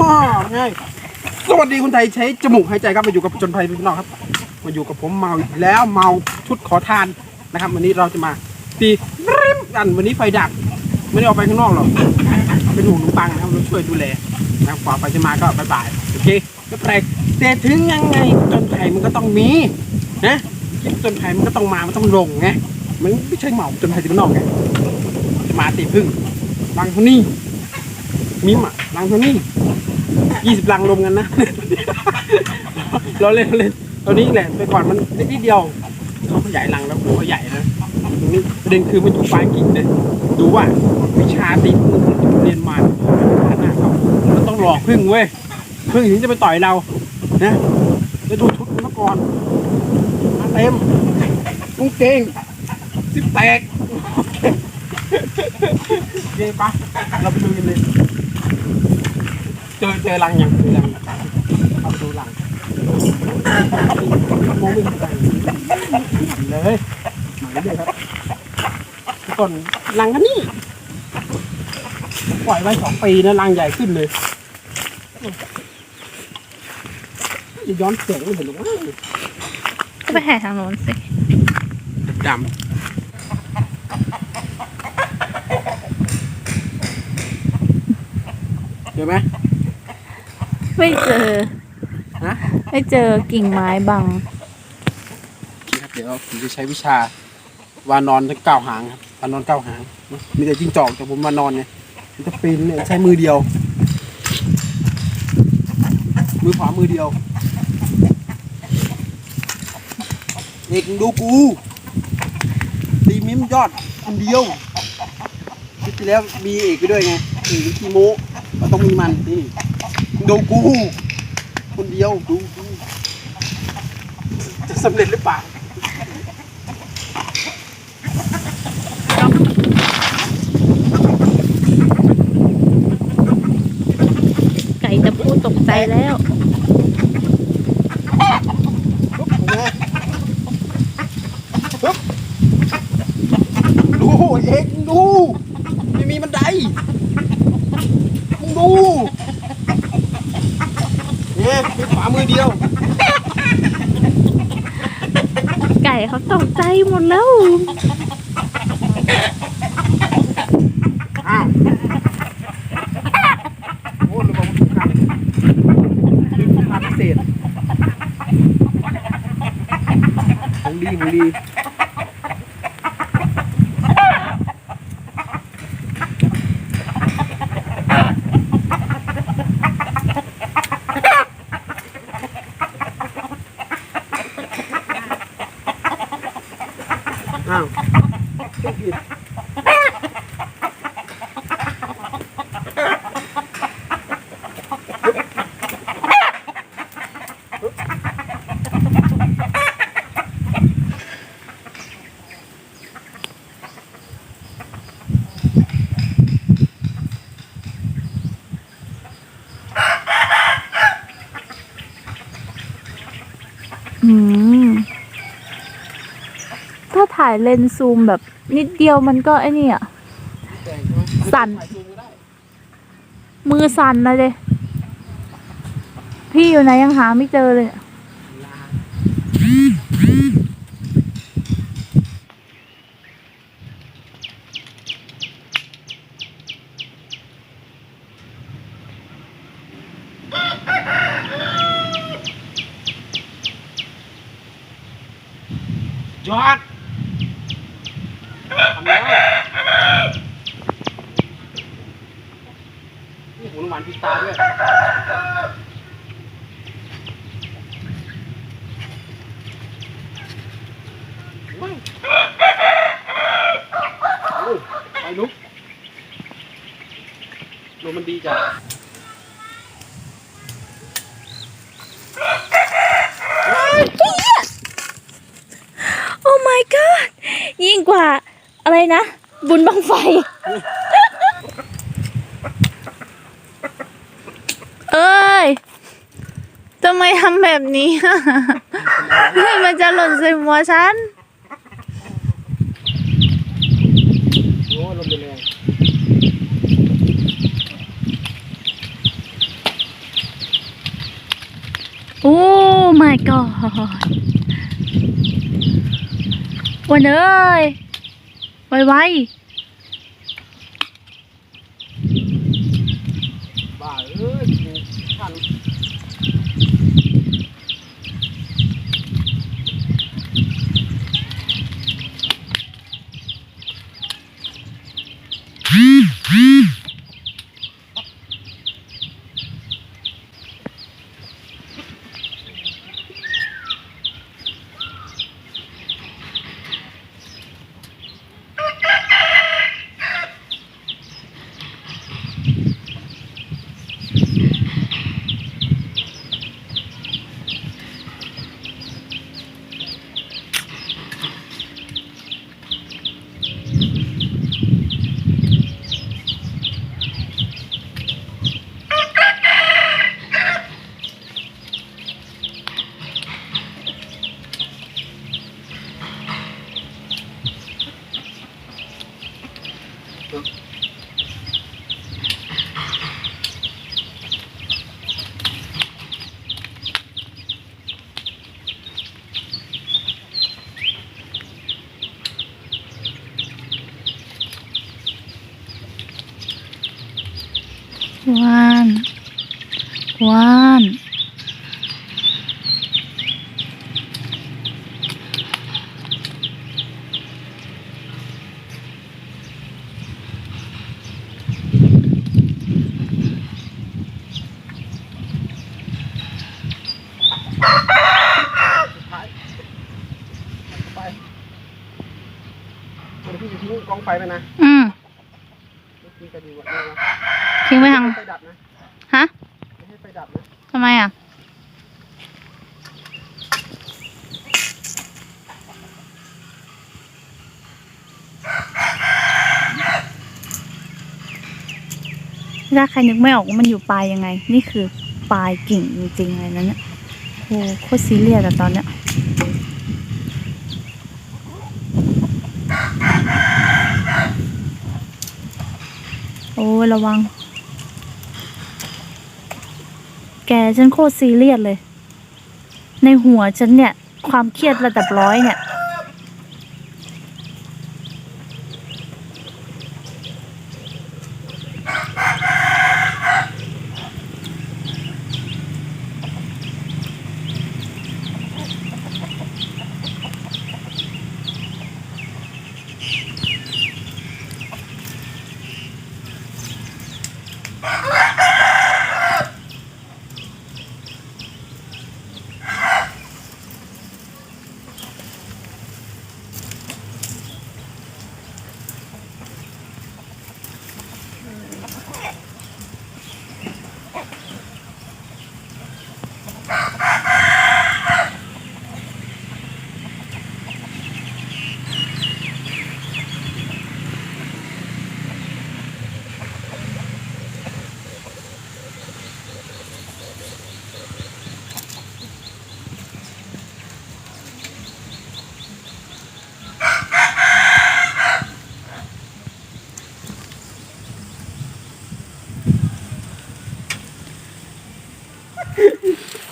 ว้าวไงสวัสดีคุณไทยใช้จมูกหายใจครับมาอยู่กับจนภัยพี่น้องครับมาอยู่กับผมเมาอีกแล้วเมาชุดขอทานนะครับ วันนี้เราจะมาตีริมกันวันนี้ไฟดับไม่ได้ออกไปข้างนอกหรอกเป็นห่วงขนมปังนะครับเราช่วยดูแลนะครับกว่าไฟจะมาก็บายบายโอเคก็แปลกแต่ถึงยังไงจนภัยมันก็ต้องมีนะคลิปจนภัยมันก็ต้องมามันต้องลงไงมันไม่ใช่เหมาจนภัยที่ข้างนอกไงจะมาตีพึ่ง รังเท่านี้ มิมอะรังเท่านี้ยี่สิบรังรวมกันนะ เราเล่นเล่นตัวนี้แหละไปก่อนมันนิดเดียวเขาขยายรังแล้วหัวใหญ่นะตรงนี้ประเด็นคือมันอยู่ปลายกิ่งเลยดูว่าวิชาตีพึ่งเรียนมาหน้าเขามันต้องหลอกพึ่งเว้ยพึ่งถึงจะไปต่อยเรานะไปดูชุดมันมาก่อนมาเต็มกุ้งเก่งสิบแตก โอเคปะเราไปดูกันเลยเจอเจอรังยังเจอรังยังเอาไปดูรังมองไม่เห็นใจเลยหมายเลยครับทุกคนรังกันนี่ปล่อยไว้สองปีนะรังใหญ่ขึ้นเลยจะย้อนเสียงไม่เห็นหรอกว่าก็ไปถ่ายทางโน้นสิดำ เห็นไหมไม่เจอ ฮะไม่เจอกิ่งไม้บัง ครับเดี๋ยวผมจะใช้วิชาวานอนทั้งเก้าหางครับวานอนเก้าหาง มีแต่จิ้งจอกแต่ผมวานอนเนี่ยมันจะปีนเนี่ยใช้มือเดียว มือขวามือเดียว เอกมึงดูกูตีมิมยอดคนเดียวคิดที่แล้วมีเอกไปด้วยไงเอกเป็นขี้โม้ก็ ต้องมีมันนี่ดูกูคนเดียวดูดูจะสำเร็จหรือเปล่าไก่จะพูดตกใจแล้ว ปุ๊บผมนะปุ๊บดูเอกมึงดูไม่มีบันไดมึงดูเนี่ยเป็นขวามือเดียว ไก่ เขาตกใจหมดแล้ว อ้าวโอ้ระบบมันกันเป็นสภาพพิเศษของดีของดี าถ่ายเลนส์ซูมแบบนิดเดียวมันก็ไอ้นี่อะ สั่น มือสั่นนะเลย พี่อยู่ไหนยังหาไม่เจอเลยเนี่ยยอดทำแล้วนี่ หูน้ำหวานพิซซ่าด้วยว้าวโอ้ไปลุกลมมันดีจ้ะโอ้ my god ยิ่งกว่าอะไรนะ บุญบังไฟำไมทำแบบนี้ มันจะหล่นใส่หัวฉัน โอ้มแรงโอ้ my god วันเอ้ย ไวๆ วานวานสุดท้ายไปเดี๋ยวพี่จะทิ้งกองไฟไปนะ อืม ทิ้งไปดีกว่านี้นะ ทิ้งไว้ทาง ไม่ให้ไฟดับนะ ฮะ ไม่ให้ไฟดับนะ ทำไมอะ ถ้าใครนึกไม่ออกว่ามันอยู่ปลายยังไง นี่คือปลายกิ่งจริงๆเลยนะเนี่ยโอ้โคตรซีเรียสอะตอนเนี้ยโอ้ระวัง แกฉันโคตรซีเรียสเลย ในหัวฉันเนี่ย ความเครียดระดับร้อยเนี่ย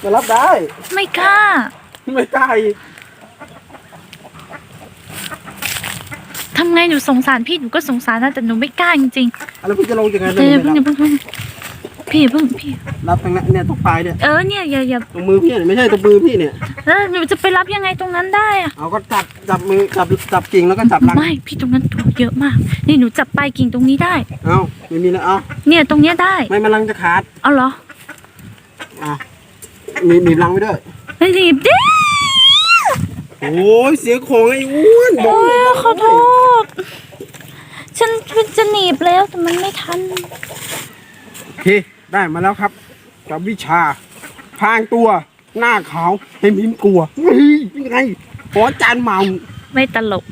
จะรับได้ ไม่กล้า ไม่กล้าอีกทำไงหนูสงสารพี่หนูก็สงสารนะแต่หนูไม่กล้าจริงแล้วพี่จะลงยังไงๆเลเดี๋ยยวอย่าเพิ่งอย่าเพิ่งพี่อย่าเพิ่งพี่ รับทางนั้นเนี่ยตรงปลายเนี่ยเออเนี่ยอย่าอย่าตรงมือพี่เนี่ยไม่ใช่ตรงมือพี่เนี่ย แล้วหนูจะไปรับยังไงตรงนั้นได้อะเอาก็จับจับมือจับจับกิ่งแล้วก็จับรังไม่พี่ตรงนั้นถูกเยอะมาก นี่หนูจับปลายกิ่งตรงนี้ได้ เอาไม่มีแล้วเอาเนี่ยตรงเนี้ยได้ ไม่มันรังจะขาดเอาเหรอ อะ มีหนีบรังไว้ด้วยไม่รีบดิโอ้ยเสียของไอ้อ้วนบอโอ้กยขอโทษ ฉันจะหนีบแล้วแต่มันไม่ทัน โอเค ได้มาแล้วครับกับวิชา พรางตัว หน้าขาวให้มิ้มกลัวเฮ้ยยังไงขอจานเมา ไม่ตลก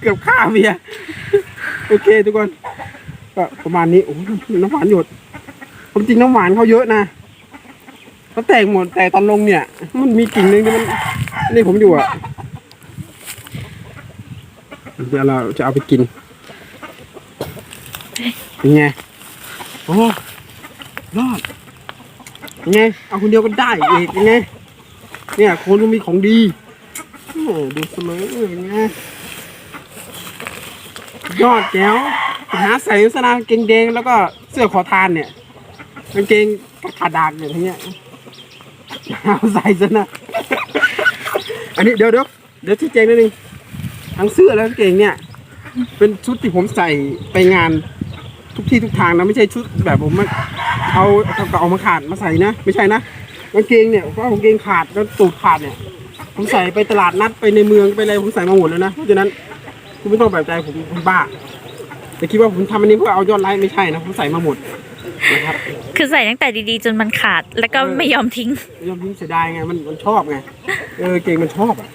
เกือบฆ่าเมียโอเคทุกคนก็ประมาณนี้โอ้โหน้ำหวานหยดความจริงน้ำหวานเขาเยอะนะ เขาแตกหมดแต่ตอนลงเนี่ย มันมีกิ่งหนึงที่มันนี่ผมอยู่อะเดี๋ยวเราจะเอาไปกินเป็นไงโอ้รอดยังไงเอาคนเดียวก็ได้เอกยังไงเนี่ยคนมันมีของดีโอ้ดูเสมอยังไงยอดแก้วหาใส่ลักษณะกาเกงแดงแล้วก็เสื้อขอทานเนี่ยกางเกงขาดากอย่างเงี้ย เอาใส่ซะนะอันนี้เดี๋ยวเดี๋ยวเดี๋ยวที่แจงนิดนึงทั้งเสื้อและกางเกงเนี่ย เป็นชุดที่ผมใส่ไปงานทุกที่ทุกทางนะไม่ใช่ชุดแบบผมมาเอาเอาเอามาขาดมาใส่นะไม่ใช่นะกางเกงเนี่ยก็กางเกงขาดแล้วตูดขาดเนี่ย ผมใส่ไปตลาดนัดไปในเมืองไปอะไรผมใส่มาหมดแล้วนะเพราะฉะนั้นคุณไม่ต้องแบบใจผมผมบ้าแต่คิดว่าผมทำอันนี้เพื่อเอายอดไลค์ไม่ใช่นะผมใส่มาหมด นะครับคือใส่ตั้งแต่ดีๆ จนมันขาด แล้วก็ไม่ยอมทิ้งยอมทิ้งเสียดายไงมันมันชอบไงเออเกงมันชอบอะ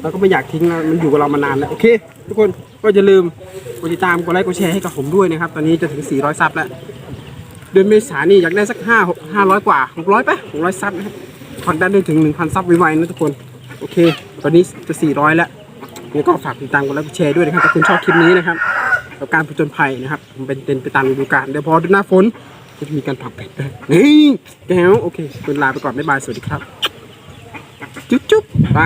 เราก็ไม่อยากทิ้งแล้วมันอยู่กับเรามานานแล้วโอเค ทุกคนก็อย่าลืมกดติดตามกดไลค์กดแชร์ให้กับผมด้วยนะครับ ตอนนี้จะถึง 400 ซับแล้ว เดือนเมษายนนี่อยากได้สัก5 500 กว่า 600ปะ600 ซับนะครับผลักดันได้ถึง 1,000 ซับไวๆนะทุกคน โอเค ตอนนี้จะ 400 แล้วงั้นก็ฝากติดตามกดไลค์กดแชร์ด้วยนะครับถ้าคุณชอบคลิปนี้นะครับกับการผจญภัยนะครับผมเป็นเป็นไปตามฤดูกาลเดี๋ยวพอหน้าฝน ก็จะมีการผักเป็ดด้วยนี่แก้วโอเคเป็นลาไปก่อนบ๊ายบายสวัสดีครับ จุ๊บจุ๊บไป